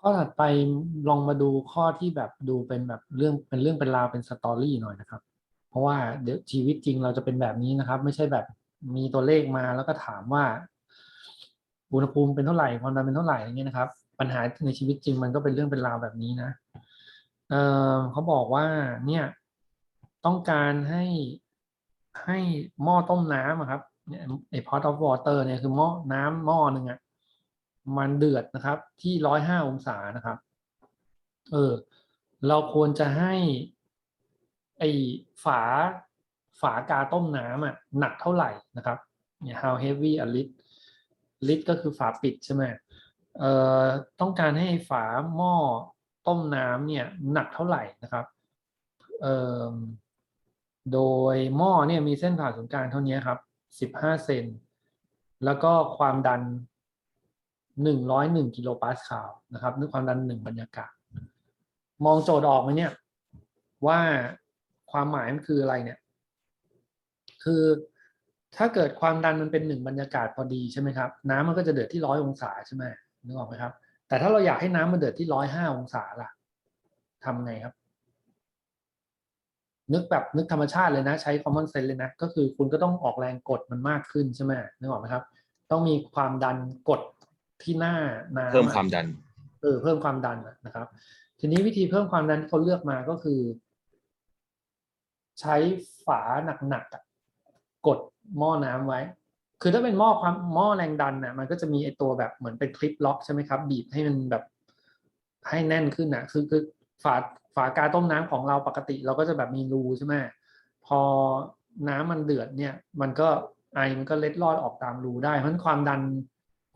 ข้อถัดไปลองมาดูข้อที่แบบดูเป็นแบบเรื่องเป็นเรื่องเป็นราวเป็นสตอรี่หน่อยนะครับ เพราะว่าเดี๋ยวชีวิตจริงเราจะเป็นแบบนี้นะครับ ไม่ใช่แบบมีตัวเลขมาแล้วก็ถามว่าอุณหภูมิเป็นเท่าไหร่ความดันเป็นเท่าไหร่อย่างเงี้ยนะครับ ปัญหาในชีวิตจริงมันก็เป็นเรื่องเป็นราวแบบนี้นะเออเขาบอกว่าเนี่ยต้องการให้ให้หม้อต้มน้ำครับเนี่ยไอ้ pot of water เนี่ยคือหม้อน้ำหม้อหนึ่งอะ มันเดือดนะครับ ที่ร้อยห้าองศานะครับ เออ เราควรจะให้ไอฝาฝากาต้มน้ำอะหนักเท่าไหร่นะครับเนี่ย how heavy a lid lid ก็คือฝาปิดใช่ไหมเอ่อต้องการให้ฝาหม้อต้มน้ำเนี่ยหนักเท่าไหร่นะครับเอ่อโดยหม้อเนี่ยมีเส้นผ่าศูนย์กลางเท่านี้ครับ 15 เซน แล้วก็ความดัน 101กิโลปาสคาลนะครับนึกความดัน1บรรยากาศ มองโจทย์ออกไหมเนี่ยว่าความหมายมันคืออะไรเนี่ย คือถ้าเกิดความดันมันเป็นหนึ่งบรรยากาศพอดีใช่ไหมครับน้ำมันก็จะเดือดที่ร้อยองศาใช่ไหมนึกออกไหมครับ แต่ถ้าเราอยากให้น้ำมันเดือดที่ร้อยห้าองศาล่ะทำไงครับ นึกแบบนึกธรรมชาติเลยนะ ใช้ common sense เลยนะ ก็คือคุณก็ต้องออกแรงกดมันมากขึ้นใช่ไหมนึกออกไหมครับ ต้องมีความดันกด ที่หน้าน้ำเพิ่มความดันเออเพิ่มความดันอะนะครับ ทีนี้วิธีเพิ่มความดันที่เขาเลือกมาก็คือ ใช้ฝาหนักๆอะกดหม้อน้ำไว้ คือถ้าเป็นหม้อความหม้อแรงดันน่ะ มันก็จะมีไอตัวแบบเหมือนเป็นคลิปล็อกใช่ไหมครับ บีบให้มันแบบให้แน่นขึ้นน่ะคือคือฝาฝากาต้มน้ำของเราปกติ เราก็จะแบบมีรูใช่ไหมพอน้ำมันเดือดเนี่ย มันก็ไอมันก็เล็ดลอดออกตามรูได้เพราะฉะนั้นความดัน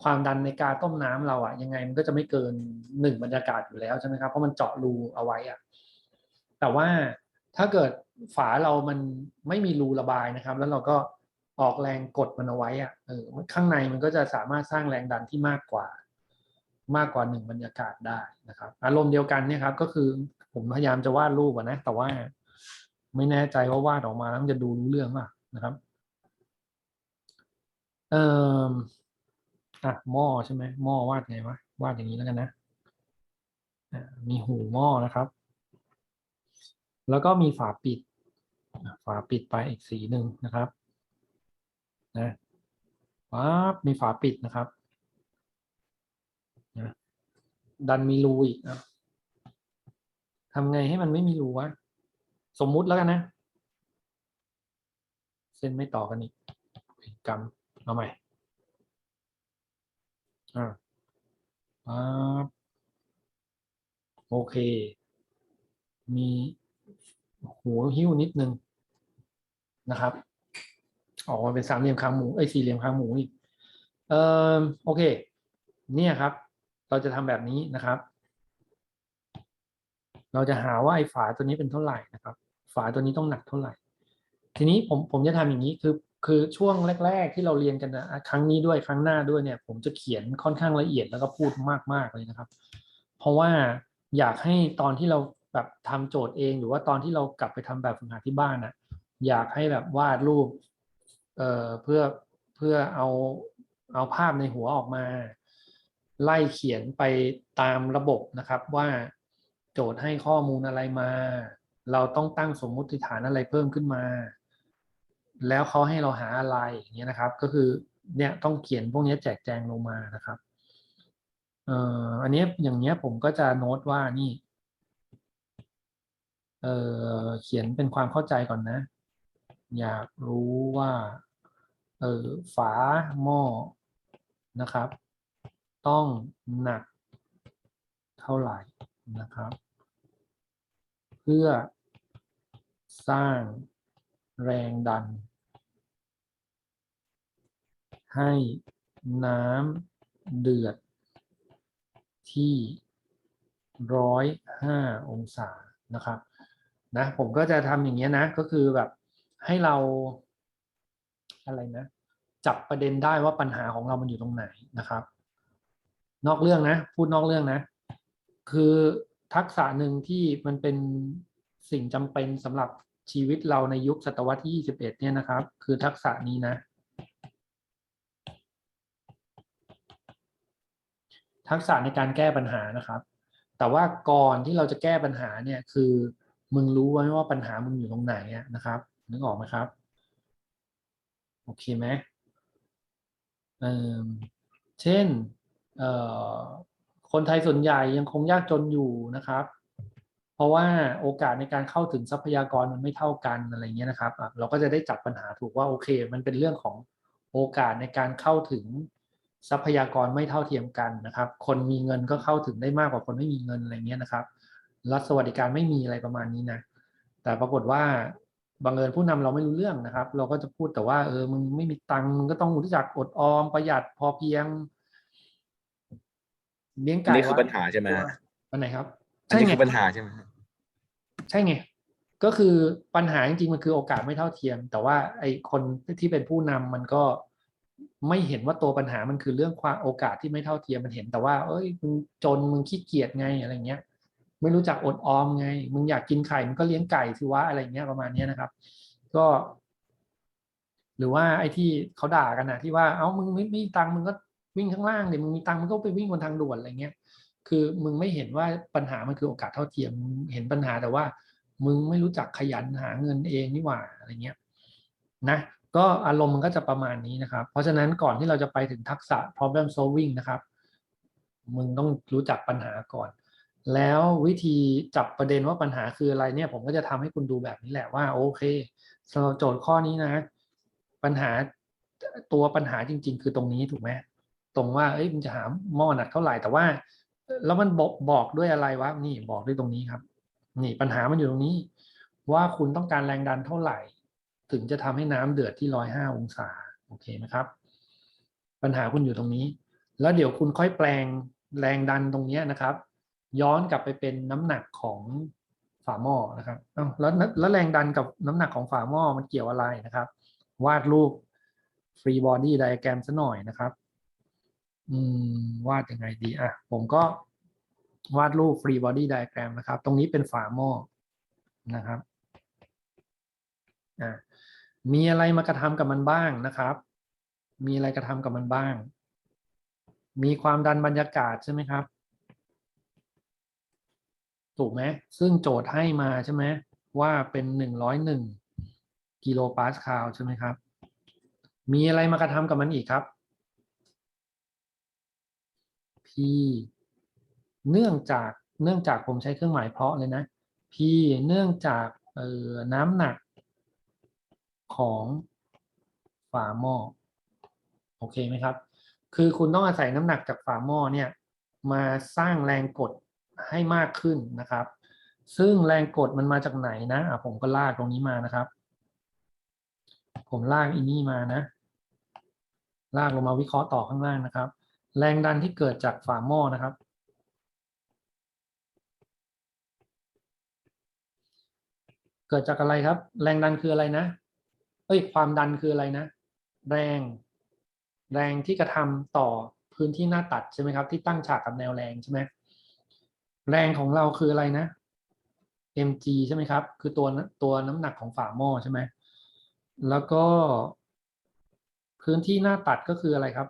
ความดันในกาต้มน้ำเราอะยังไงมันก็จะไม่เกินหนึ่งบรรยากาศอยู่แล้วใช่ไหมครับเพราะมันเจาะรูเอาไว้อะแต่ว่าถ้าเกิดฝาเรามันไม่มีรูระบายนะครับ แล้วเราก็ออกแรงกดมันเอาไว้อะเออข้างในมันก็จะสามารถสร้างแรงดันที่มากกว่า มากกว่าหนึ่งบรรยากาศได้นะครับ อารมณ์เดียวกันเนี่ยครับ ก็คือผมพยายามจะวาดรูปอะนะ แต่ว่าไม่แน่ใจว่าวาดออกมาแล้วมันจะดูรู้เรื่องป่ะนะครับเอ่อ อะหม้อใช่ไหมหม้อวาดไงวะวาดอย่างนี้แล้วกันนะมีหูหม้อนะครับ แล้วก็มีฝาปิด ฝาปิดไปอีกสีหนึ่งนะครับนะปั๊บมีฝาปิดนะครับนะดันมีรูอีกนะทำไงให้มันไม่มีรูวะสมมุติแล้วกันนะ เส้นไม่ต่อกันอีกกรรมเอาใหม่ อ่าปั๊บโอเค มีหูหิ้วนิดนึงนะครับ ออกมาเป็นสามเหลี่ยมคางหมูไอ้ยสี่เหลี่ยมคางหมูอีกเอ่อโอเค เนี่ยครับ เราจะทำแบบนี้นะครับ เราจะหาว่าไอ้ฝาตัวนี้เป็นเท่าไหร่นะครับ ฝาตัวนี้ต้องหนักเท่าไหร่ ทีนี้ผมผมจะทำอย่างนี้คือ คือช่วงแรก ๆ ที่เราเรียนกันนะครั้งนี้ด้วยครั้งหน้าด้วยเนี่ย ผมจะเขียนค่อนข้างละเอียดแล้วก็พูดมากๆเลยนะครับ เพราะว่าอยากให้ตอนที่เราแบบทำโจทย์เอง หรือว่าตอนที่เรากลับไปทำแบบฝึกหัดที่บ้านน่ะอยากให้แบบวาดรูปเอ่อเพื่อเพื่อเอาเอาภาพในหัวออกมา ไล่เขียนไปตามระบบนะครับว่าโจทย์ให้ข้อมูลอะไรมา เราต้องตั้งสมมุติฐานอะไรเพิ่มขึ้นมา แล้วเขาให้เราหาอะไรอย่างเงี้ยนะครับ ก็คือเนี่ยต้องเขียนพวกนี้แจกแจงลงมานะครับเอ่ออันนี้อย่างเงี้ยผมก็จะโน้ตว่านี่เอ่อเขียนเป็นความเข้าใจก่อนนะ อยากรู้ว่าเออฝาหม้อนะครับ ต้องหนักเท่าไหร่นะครับ เพื่อสร้างแรงดัน ให้น้ำเดือดที่ร้อยห้าองศานะครับนะผมก็จะทำอย่างเงี้ยนะก็คือแบบให้เราอะไรนะ จับประเด็นได้ว่าปัญหาของเรามันอยู่ตรงไหนนะครับ นอกเรื่องนะ พูดนอกเรื่องนะ คือทักษะหนึ่งที่มันเป็นสิ่งจำเป็นสำหรับชีวิตเราในยุคศตวรรษที่ 21 เนี่ยนะครับ คือทักษะนี้นะ ทักษะในการแก้ปัญหานะครับ แต่ว่าก่อนที่เราจะแก้ปัญหาเนี่ยคือมึงรู้ไว้ว่าปัญหามึงอยู่ตรงไหนนะครับ นึกออกไหมครับ โอเคไหมเออเช่นเออคนไทยส่วนใหญ่ยังคงยากจนอยู่นะครับ เพราะว่าโอกาสในการเข้าถึงทรัพยากรมันไม่เท่ากันอะไรเงี้ยนะครับ เราก็จะได้จัดปัญหาถูกว่าโอเค มันเป็นเรื่องของโอกาสในการเข้าถึง ทรัพยากรไม่เท่าเทียมกันนะครับ คนมีเงินก็เข้าถึงได้มากกว่าคนไม่มีเงินอะไรเงี้ยนะครับรัฐสวัสดิการไม่มีอะไรประมาณนี้นะ แต่ปรากฏว่าบังเอิญผู้นำเราไม่รู้เรื่องนะครับ เราก็จะพูดแต่ว่าเออมึงไม่มีตังค์มึงก็ต้องรู้จักอดออมประหยัดพอเพียงเลี้ยงอันไก่นี้คือวัปัญหาใช่ไหมฮะอันไหนครับอันนี้ไงคือปัญหาใช่ไหมฮะใช่ไงก็คือปัญหาจริงๆมันคือโอกาสไม่เท่าเทียม แต่ว่าไอ้คนที่เป็นผู้นำมันก็ ไม่เห็นว่าตัวปัญหามันคือเรื่องความโอกาสที่ไม่เท่าเทียมมันเห็นแต่ว่า เอ้ยมึงจนมึงขี้เกียจไงอะไรเงี้ย ไม่รู้จักอดออมไง มึงอยากกินไข่มึงก็เลี้ยงไก่สิวะอะไรเงี้ยประมาณนี้นะครับ ก็ หรือว่าไอ้ที่เขาด่ากันนะที่ว่าเอ้ามึงไม่ไม่มีตังมึงก็วิ่งข้างล่างเดี๋ยวมึงมีตังมึงก็ไปวิ่งบนทางด่วนอะไรเงี้ยคือมึงไม่เห็นว่าปัญหามันคือโอกาสเท่าเทียมเห็นปัญหาแต่ว่า มึงไม่รู้จักขยันหาเงินเองนี่หว่าอะไรเงี้ยนะ ก็อารมณ์มันก็จะประมาณนี้นะครับ เพราะฉะนั้นก่อนที่เราจะไปถึงทักษะ problem solving นะครับ มึงต้องรู้จักปัญหาก่อน แล้ววิธีจับประเด็นว่าปัญหาคืออะไรเนี่ย ผมก็จะทำให้คุณดูแบบนี้แหละว่า โอเคสำหรับโจทย์ข้อนี้นะ ปัญหาตัวปัญหาจริง ๆ คือตรงนี้ถูกไหมตรงว่าเอ้ยมันจะหาหม้อหนักเท่าไหร่แต่ว่า แล้วมันบอกบอกด้วยอะไรวะนี่บอกด้วยตรงนี้ครับ นี่ปัญหามันอยู่ตรงนี้ ว่าคุณต้องการแรงดันเท่าไหร่ ถึงจะทำให้น้ำเดือดที่ร้อยห้าองศาโอเคไหมครับ ปัญหาคุณอยู่ตรงนี้ แล้วเดี๋ยวคุณค่อยแปลงแรงดันตรงนี้นะครับ ย้อนกลับไปเป็นน้ำหนักของฝาหม้อนะครับแล้วแล้วแรงดันกับน้ำหนักของฝาหม้อมันเกี่ยวอะไรนะครับ วาดรูป free body diagram ซะหน่อยนะครับ อืมวาดยังไงดีอะผมก็วาดรูป free body diagram นะครับ ตรงนี้เป็นฝาหม้อนะครับอะ มีอะไรมากระทำกับมันบ้างนะครับ มีอะไรกระทำกับมันบ้าง มีความดันบรรยากาศใช่ไหมครับ ถูกไหมซึ่งโจทย์ให้มาใช่ไหมว่าเป็นหนึ่งร้อยหนึ่งกิโลปาสคาลใช่ไหมครับ มีอะไรมากระทำกับมันอีกครับ P เนื่องจากเนื่องจากผมใช้เครื่องหมายเพราะเลยนะ P เนื่องจากออน้ำหนัก ของฝาหม้อโอเคไหมครับ คือคุณต้องอาศัยน้ำหนักจากฝาหม้อเนี่ยมาสร้างแรงกดให้มากขึ้นนะครับ ซึ่งแรงกดมันมาจากไหนนะอะผมก็ลากตรงนี้มานะครับ ผมลากอีนี่มานะ ลากลงมาวิเคราะห์ต่อข้างล่างนะครับ แรงดันที่เกิดจากฝาหม้อนะครับ เกิดจากอะไรครับ แรงดันคืออะไรนะ เอ้ยความดันคืออะไรนะ แรง แรงที่กระทำต่อพื้นที่หน้าตัดใช่ไหมครับ ที่ตั้งฉากกับแนวแรงใช่ไหมแรงของเราคืออะไรนะ mg ใช่ไหมครับ คือตัวตัวน้ำหนักของฝาหม้อใช่ไหมแล้วก็ พื้นที่หน้าตัดก็คืออะไรครับ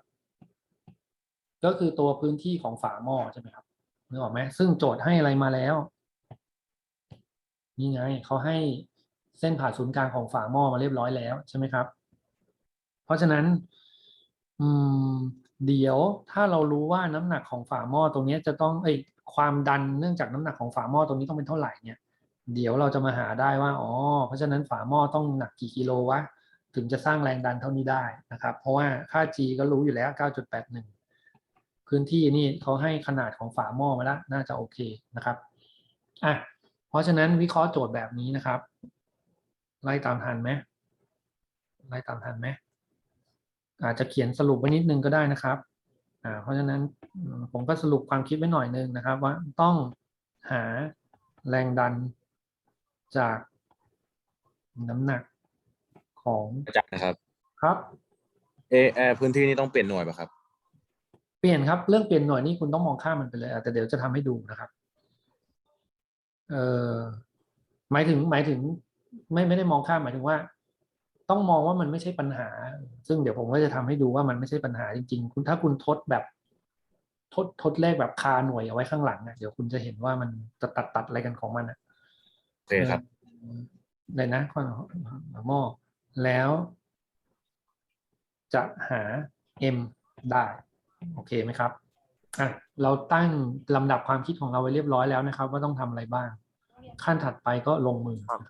ก็คือตัวพื้นที่ของฝาหม้อใช่ไหมครับนึกออกไหมซึ่งโจทย์ให้อะไรมาแล้ว นี่ไงเขาให้ เส้นผ่าศูนย์กลางของฝาหม้อมาเรียบร้อยแล้วใช่ไหมครับ เพราะฉะนั้น อืม เดี๋ยวถ้าเรารู้ว่าน้ำหนักของฝาหม้อตรงนี้จะต้องเอ้ยความดันเนื่องจากน้ำหนักของฝาหม้อตรงนี้ต้องเป็นเท่าไหร่เนี่ย เดี๋ยวเราจะมาหาได้ว่าอ๋อเพราะฉะนั้นฝาหม้อต้องหนักกี่กิโลวะถึงจะสร้างแรงดันเท่านี้ได้นะครับ เพราะว่าค่า G ก็รู้อยู่แล้ว 9.81 พื้นที่นี่เขาให้ขนาดของฝาหม้อมาแล้ว น่าจะโอเคนะครับ อะ เพราะฉะนั้นวิเคราะห์โจทย์แบบนี้นะครับ ไล่ตามทันไหมไล่ตามทันไหมอาจจะเขียนสรุปไว้นิดนึงก็ได้นะครับอ่าเพราะฉะนั้นผมก็สรุปความคิดไว้หน่อยนึงนะครับ ว่าต้องหาแรงดันจากน้ำหนักของอาจารย์นะครับ ครับเอเออพื้นที่นี้ต้องเปลี่ยนหน่วยป่ะครับ เปลี่ยนครับเรื่องเปลี่ยนหน่วยนี่คุณต้องมองข้ามมันไปเลยอะแต่เดี๋ยวจะทำให้ดูนะครับ เอ่อหมายถึงหมายถึง ไม่ไม่ได้มองข้ามหมายถึงว่า ต้องมองว่ามันไม่ใช่ปัญหา ซึ่งเดี๋ยวผมก็จะทำให้ดูว่ามันไม่ใช่ปัญหาจริงๆ คุณถ้าคุณทดแบบทดทดเลขแบบคาหน่วยเอาไว้ข้างหลังอะเดี๋ยวคุณจะเห็นว่ามันจะตัดตัดอะไรกันของมันอะโอเคครับเลยนะข้อหม้อแล้ว จะหา m ได้ โอเคไหมครับอะเราตั้งลำดับความคิดของเราไว้เรียบร้อยแล้วนะครับ ว่าต้องทำอะไรบ้าง ขั้นถัดไปก็ลงมือครับ